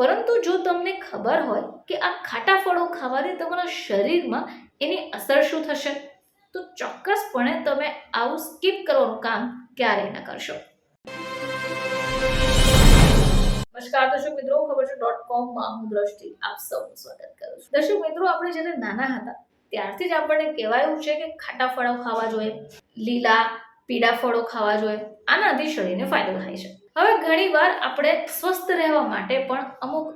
પરંતુ જો તમને ખબર હોય કે આ ખાટા ફળો ખાવાથી તમારા શરીરમાં એની અસર શું થશે, તો ચોક્કસપણે તમે આવું સ્કીપ કરવાનું કામ ક્યારેય ન કરશો. નમસ્કાર, દર્શક મિત્રો, ખબર છે ડોટ કોમમાં હું દ્રષ્ટિ આપ સૌનું સ્વાગત કરું છું. દર્શક મિત્રો, આપણે જ્યારે નાના હતા, ત્યારથી જ આપણને કહેવાયું છે કે ખાટા ફળો ખાવા જોઈએ. લીલા પીળા ફળો ખાવા જોઈએ. આનાથી શરીરને ફાયદો થાય છે. હવે ઘણીવાર આપણે સ્વસ્થ રહેવા માટે પણ અમુક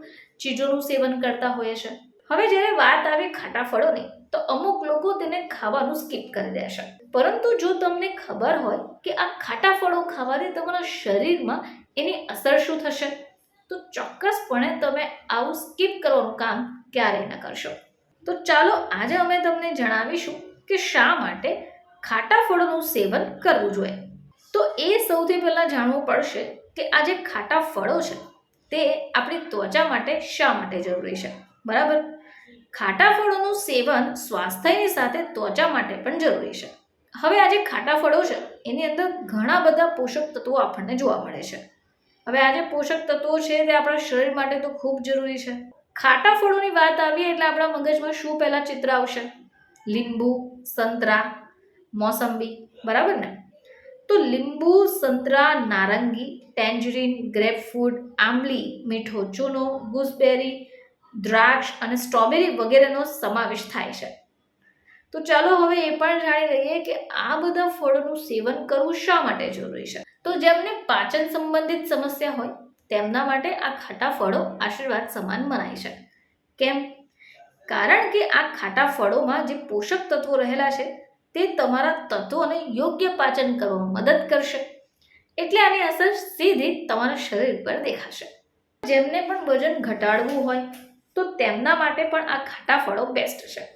ચીજોનું સેવન કરતા હોઈએ છે. હવે જ્યારે વાત આવી ખાટા ફળોની, તો અમુક લોકો તેને ખાવાનું સ્કીપ કરી દે છે. પરંતુ જો તમને ખબર હોય કે આ ખાટા ફળો ખાવાથી તમારા શરીરમાં એની અસર શું થશે, તો ચોક્કસપણે તમે આવું સ્કીપ કરવાનું કામ ક્યારેય ન કરશો. તો ચાલો આજે અમે તમને જણાવીશું કે શા માટે ખાટા ફળોનું સેવન કરવું જોઈએ. તો એ સૌથી પહેલાં જાણવું પડશે કે આ જે ખાટા ફળો છે, તે આપણી ત્વચા માટે શા માટે જરૂરી છે? બરાબર? ખાટા ફળોનું સેવન સ્વાસ્થ્યની સાથે ત્વચા માટે પણ જરૂરી છે. હવે આ જે ખાટા ફળો છે, એની અંદર ઘણા બધા પોષક તત્વો આપણને જોવા મળે છે. હવે આ જે પોષક તત્વો છે, તે આપણા શરીર માટે તો ખૂબ જરૂરી છે. ખાટા ફળોની વાત આવીએ એટલે આપણા મગજમાં શું પહેલાં ચિત્ર આવશે? લીંબુ, સંતરા મોસંબી, બરાબર ને? તો લીંબુ, સંતરા, નારંગી, ટેન્જરીન, ગ્રેપફ્રૂટ, આંબલી, મીઠો ચૂનો, ગૂસબેરી, દ્રાક્ષ અને સ્ટ્રોબેરી વગેરેનો સમાવેશ થાય છે. તો ચાલો હવે એ પણ જાણી લઈએ કે આ બધા ફળોનું સેવન કરવું શા માટે જરૂરી છે? તો જેમને પાચન સંબંધિત સમસ્યા હોય, તેમના માટે આ ખાટા ફળો આશીર્વાદ સમાન મનાય છે. કેમ? કારણ કે આ ખાટા ફળોમાં જે પોષક તત્વો રહેલા છે તે તમારા તત્વોને યોગ્ય પાચન કરવામાં મદદ કરશે. એટલે આની અસર સીધી તમારા શરીર પર દેખાશે. જેમને પણ વજન ઘટાડવું હોય, તો તેમના માટે પણ આ ખાટા ફળો બેસ્ટ છે.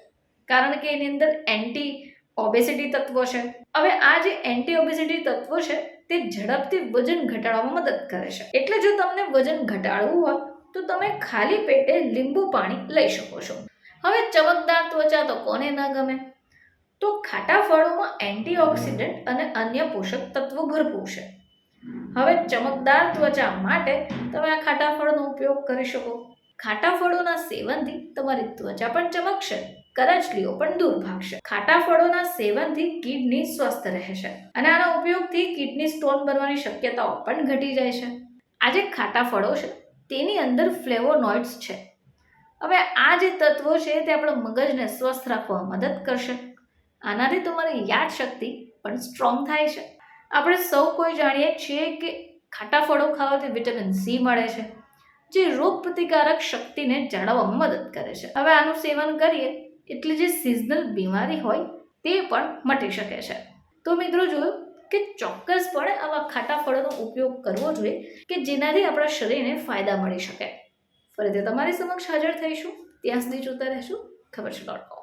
કારણ કે એની અંદર એન્ટી ઓબેસિટી તત્વો છે. હવે આ જે એન્ટી ઓબેસિટી તત્વો છે, તે ઝડપથી વજન ઘટાડવામાં મદદ કરે છે. એટલે જો તમને વજન ઘટાડવું હોય, તો તમે ખાલી પેટે લીંબુ પાણી લઈ શકો છો. હવે ચમકદાર ત્વચા તો કોને ન ગમે? તો ખાટા ફળોમાં એન્ટીઓક્સિડન્ટ અને અન્ય પોષક તત્વો ભરપૂર છે. હવે ચમકદાર ત્વચા માટે તમે આ ખાટા ફળનો ઉપયોગ કરી શકો. ખાટા ફળોના સેવનથી તમારી ત્વચા પણ ચમકશે, કરચલીઓ પણ દૂર ભાગશે. ખાટા ફળોના સેવનથી કિડની સ્વસ્થ રહેશે અને આના ઉપયોગથી કિડની સ્ટોન બનવાની શક્યતાઓ પણ ઘટી જાય છે. આ જે ખાટા ફળો છે, તેની અંદર ફ્લેવોનોઇડ્સ છે. હવે આ જે તત્વો છે, તે આપણા મગજને સ્વસ્થ રાખવામાં મદદ કરશે. આનાથી તમારી યાદશક્તિ પણ સ્ટ્રોંગ થાય છે. આપણે સૌ કોઈ જાણીએ છીએ કે ખાટા ફળો ખાવાથી વિટામિન સી મળે છે, જે રોગ પ્રતિકારક શક્તિને જાળવવામાં મદદ કરે છે. હવે આનું સેવન કરીએ, એટલે જે સિઝનલ બીમારી હોય તે પણ મટી શકે છે. તો મિત્રો જોયું કે ચોક્કસપણે આવા ખાટા ફળોનો ઉપયોગ કરવો જોઈએ કે જેનાથી આપણા શરીરને ફાયદા મળી શકે. ફરીથી તમારી સમક્ષ હાજર થઈશું. ત્યાં સુધી જોતા રહેશું. ખબર છે ડોટ